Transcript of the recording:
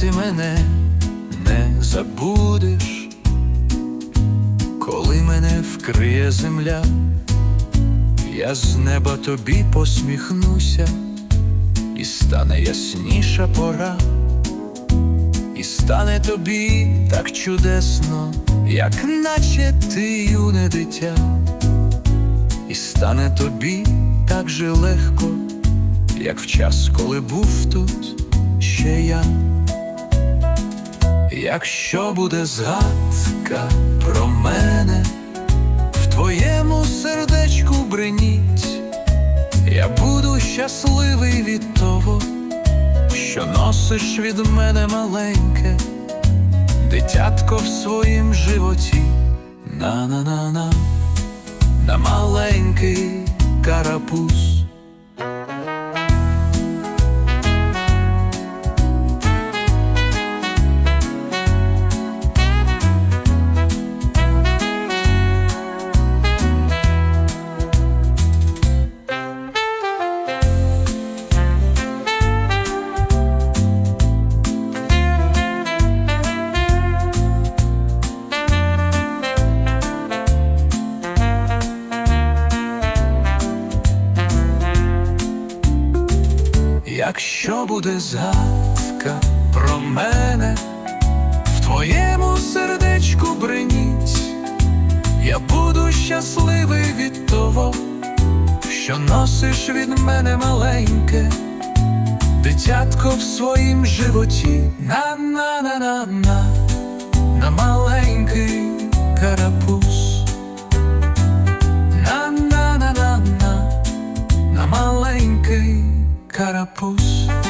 ти мене не забудеш, коли мене вкриє земля, я з неба тобі посміхнуся, і стане ясніша пора, і стане тобі так чудесно, як наче ти юне дитя, і стане тобі так же легко, як в час, коли був тут ще я. Якщо буде згадка про мене, в твоєму сердечку бреніть, я буду щасливий від того, що носиш від мене маленьке, дитятко в своїм животі, на-на-на-на, на маленький карапуз. Якщо буде згадка про мене, в твоєму сердечку бреніть, я буду щасливий від того, що носиш від мене маленьке, дитятко в своїм животі, на-на-на-на-на, на маленький карапуз, на-на-на-на-на, на маленький carapuça.